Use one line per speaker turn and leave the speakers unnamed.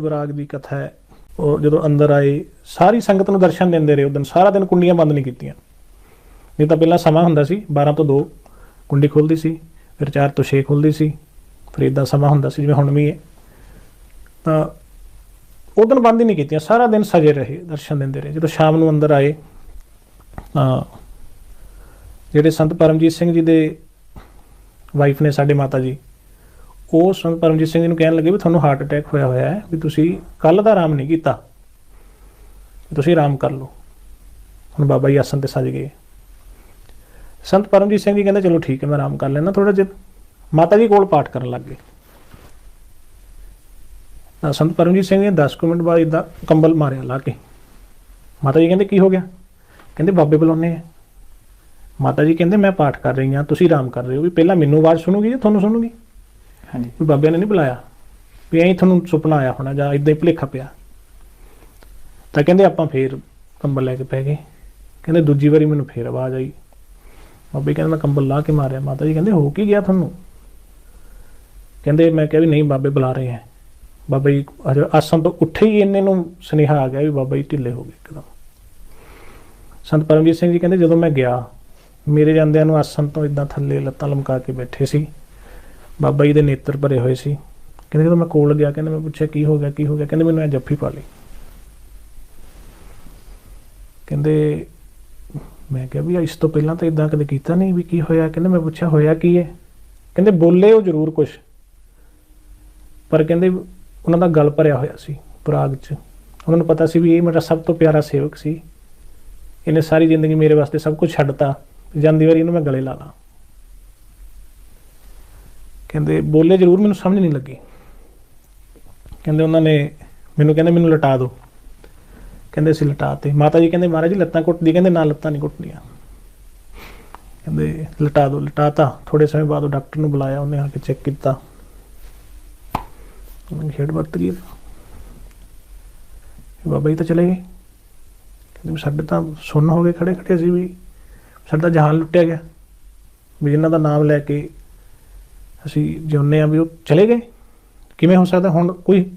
ਵਿਰਾਗ ਦੀ ਕਥਾ ਹੈ। ਉਹ ਜਦੋਂ ਅੰਦਰ ਆਏ, ਸਾਰੀ ਸੰਗਤ ਨੂੰ ਦਰਸ਼ਨ ਦਿੰਦੇ ਰਹੇ। ਉਹ ਦਿਨ ਸਾਰਾ ਦਿਨ ਕੁੰਡੀਆਂ ਬੰਦ ਨਹੀਂ ਕੀਤੀਆਂ। ਨਹੀਂ ਤਾਂ ਪਹਿਲਾਂ ਸਮਾਂ ਹੁੰਦਾ ਸੀ 12 ਤੋਂ 2 ਕੁੰਡੀ ਖੁੱਲਦੀ ਸੀ, ਫਿਰ 4 ਤੋਂ 6 ਖੁੱਲਦੀ ਸੀ, ਫਿਰ ਇਦਾਂ ਸਮਾਂ ਹੁੰਦਾ ਸੀ ਜਿਵੇਂ ਹੁਣ ਵੀ ਹੈ। ਤਾਂ ਉਹ ਦਿਨ ਬੰਦ ਹੀ ਨਹੀਂ ਕੀਤੀਆਂ, ਸਾਰਾ ਦਿਨ ਸਜੇ ਰਹੇ, ਦਰਸ਼ਨ ਦਿੰਦੇ ਰਹੇ। ਜਦੋਂ ਸ਼ਾਮ ਨੂੰ ਅੰਦਰ ਆਏ, ਤਾਂ ਜਿਹੜੇ ਸੰਤ ਪਰਮਜੀਤ ਸਿੰਘ ਜੀ ਦੇ ਵਾਈਫ ਨੇ ਸਾਡੇ ਮਾਤਾ ਜੀ ਉਹ ਸੰਤ ਪਰਮਜੀਤ ਸਿੰਘ ਜੀ ਨੂੰ ਕਹਿਣ ਲੱਗੇ ਵੀ ਤੁਹਾਨੂੰ ਹਾਰਟ ਅਟੈਕ ਹੋਇਆ ਹੋਇਆ ਹੈ, ਵੀ ਤੁਸੀਂ ਕੱਲ ਦਾ ਆਰਾਮ ਨਹੀਂ ਕੀਤਾ ਤੁਸੀਂ ਆਰਾਮ ਕਰ ਲਓ। ਹੁਣ ਬਾਬਾ ਜੀ ਆਸਣ ਤੇ ਸੱਜ ਗਏ। ਸੰਤ ਪਰਮਜੀਤ ਸਿੰਘ ਜੀ ਕਹਿੰਦੇ, ਚਲੋ ਠੀਕ ਹੈ, ਮੈਂ ਆਰਾਮ ਕਰ ਲੈਣਾ ਥੋੜਾ ਜਿਹਾ। ਮਾਤਾ ਜੀ ਕੋਲ ਪਾਠ ਕਰਨ ਲੱਗ ਗਏ। ਤਾਂ ਸੰਤ ਪਰਮਜੀਤ ਸਿੰਘ ਨੇ 10 ਕੁ ਮਿੰਟ ਬਾਅਦ ਇਦਾਂ ਕੰਬਲ ਮਾਰਿਆ ਲਾ ਕੇ। ਮਾਤਾ ਜੀ ਕਹਿੰਦੇ, ਕੀ ਹੋ ਗਿਆ? ਕਹਿੰਦੇ, ਬਾਬੇ ਬੁਲਾਉਣੇ ਆ। ਮਾਤਾ ਜੀ ਕਹਿੰਦੇ, ਮੈਂ ਪਾਠ ਕਰ ਰਹੀ ਹਾਂ, ਤੁਸੀਂ ਆਰਾਮ ਕਰ ਰਹੇ ਹੋ। ਵੀ ਪਹਿਲਾਂ ਮੈਨੂੰ ਆਵਾਜ਼ ਸੁਣੂਗੀ ਜਾਂ ਤੁਹਾਨੂੰ ਸੁਣੂਗੀ?
ਹਾਂਜੀ।
ਵੀ ਬਾਬੇ ਨੇ ਨਹੀਂ ਬੁਲਾਇਆ? ਵੀ ਐਂ ਤੁਹਾਨੂੰ ਸੁਪਨਾ ਆਇਆ ਹੋਣਾ ਜਾਂ ਇਦਾਂ ਹੀ ਭੁਲੇਖਾ ਪਿਆ? ਤਾਂ ਕਹਿੰਦੇ ਆਪਾਂ ਫੇਰ ਕੰਬਲ ਲੈ ਕੇ ਪੈ ਗਏ। ਕਹਿੰਦੇ ਦੂਜੀ ਵਾਰੀ ਮੈਨੂੰ ਫੇਰ ਆਵਾਜ਼ ਆਈ। ਬਾਬੇ ਕਹਿੰਦੇ ਮੈਂ ਕੰਬਲ ਲਾ ਕੇ ਮਾਰਿਆ। ਮਾਤਾ ਜੀ ਕਹਿੰਦੇ ਹੋ ਕੀ ਗਿਆ ਤੁਹਾਨੂੰ? ਕਹਿੰਦੇ ਮੈਂ ਕਿਹਾ ਵੀ ਨਹੀਂ ਬਾਬੇ ਬੁਲਾ ਰਹੇ ਹੈ ਬਾਬਾ ਜੀ ਹਜੇ ਆਸਣ ਤੋਂ ਉੱਠੇ ਹੀ ਇੰਨੇ ਨੂੰ ਸੁਨੇਹਾ ਆ ਗਿਆ ਵੀ ਬਾਬਾ ਜੀ ਢਿੱਲੇ ਹੋ ਗਏ ਇੱਕਦਮ। ਸੰਤ ਪਰਮਜੀਤ ਸਿੰਘ ਜੀ ਕਹਿੰਦੇ ਜਦੋਂ ਮੈਂ ਗਿਆ, ਮੇਰੇ ਜਾਂਦਿਆਂ ਨੂੰ ਆਸਣ ਤੋਂ ਇਦਾਂ ਥੱਲੇ ਲੱਤਾਂ ਲਮਕਾ ਕੇ ਬੈਠੇ ਸੀ। ਬਾਬਾ ਜੀ ਦੇ ਨੇਤਰ ਭਰੇ ਹੋਏ ਸੀ। ਕਹਿੰਦੇ ਜਦੋਂ ਮੈਂ ਕੋਲ ਗਿਆ ਕਹਿੰਦੇ ਮੈਂ ਪੁੱਛਿਆ, ਕੀ ਹੋ ਗਿਆ, ਕੀ ਹੋ ਗਿਆ? ਕਹਿੰਦੇ ਮੈਨੂੰ ਇਹ ਜੱਫੀ ਪਾ ਲਈ। ਕਹਿੰਦੇ, ਮੈਂ ਕਿਹਾ ਵੀ ਇਸ ਤੋਂ ਪਹਿਲਾਂ ਤਾਂ ਇਦਾਂ ਕਦੇ ਕੀਤਾ ਨਹੀਂ ਵੀ ਕੀ ਹੋਇਆ? ਕਹਿੰਦੇ ਮੈਂ ਪੁੱਛਿਆ, ਹੋਇਆ ਕੀ ਹੈ ਕਹਿੰਦੇ, ਬੋਲੇ ਉਹ ਜ਼ਰੂਰ ਕੁਝ ਪਰ ਕਹਿੰਦੇ ਉਹਨਾਂ ਦਾ ਗਲ ਭਰਿਆ ਹੋਇਆ ਸੀ ਪ੍ਰਾਗ 'ਚ। ਉਹਨਾਂ ਨੂੰ ਪਤਾ ਸੀ ਵੀ ਇਹ ਮੇਰਾ ਸਭ ਤੋਂ ਪਿਆਰਾ ਸੇਵਕ ਸੀ। ਇਹਨੇ ਸਾਰੀ ਜ਼ਿੰਦਗੀ ਮੇਰੇ ਵਾਸਤੇ ਸਭ ਕੁਝ ਛੱਡਤਾ। ਜਾਂਦੀ ਵਾਰੀ ਇਹਨੂੰ ਮੈਂ ਗਲੇ ਲਾ ਲਾਂ। ਕਹਿੰਦੇ ਬੋਲੇ ਜ਼ਰੂਰ ਮੈਨੂੰ ਸਮਝ ਨਹੀਂ ਲੱਗੀ। ਕਹਿੰਦੇ ਉਹਨਾਂ ਨੇ ਮੈਨੂੰ ਕਹਿੰਦੇ ਮੈਨੂੰ ਲਟਾ ਦਿਓ। ਕਹਿੰਦੇ ਅਸੀਂ ਲਟਾਤੇ। ਮਾਤਾ ਜੀ ਕਹਿੰਦੇ ਮਹਾਰਾਜ ਜੀ ਲੱਤਾਂ ਕੁੱਟਦੀ ਕਹਿੰਦੇ ਨਾ ਲੱਤਾਂ ਨਹੀਂ ਘੁੱਟਦੀਆਂ। ਕਹਿੰਦੇ ਲਟਾ ਦਿਓ। ਲਟਾਤਾ। ਥੋੜੇ ਸਮੇਂ ਬਾਅਦ ਉਹ ਡਾਕਟਰ ਨੂੰ ਬੁਲਾਇਆ। ਉਹਨੇ ਆ ਕੇ ਚੈੱਕ ਕੀਤਾ। ਉਹਨੇ ਖੇਡ ਵਰਤ ਗਈ ਬਾਬਾ ਜੀ ਤਾਂ ਚਲੇ ਗਏ। ਕਹਿੰਦੇ ਵੀ ਸਾਡੇ ਤਾਂ ਸੁੰਨ ਹੋ ਗਏ ਖੜੇ ਖੜੇ ਸੀ ਵੀ। ਸਾਡਾ ਜਹਾਨ ਲੁੱਟਿਆ ਗਿਆ। ਵੀ ਜਿਨ੍ਹਾਂ ਦਾ ਨਾਮ ਲੈ ਕੇ ਅਸੀਂ ਜਿਉਂਦੇ ਆ ਵੀ ਉਹ ਚਲੇ ਗਏ। ਕਿਵੇਂ ਹੋ ਸਕਦਾ ਹੁਣ ਕੋਈ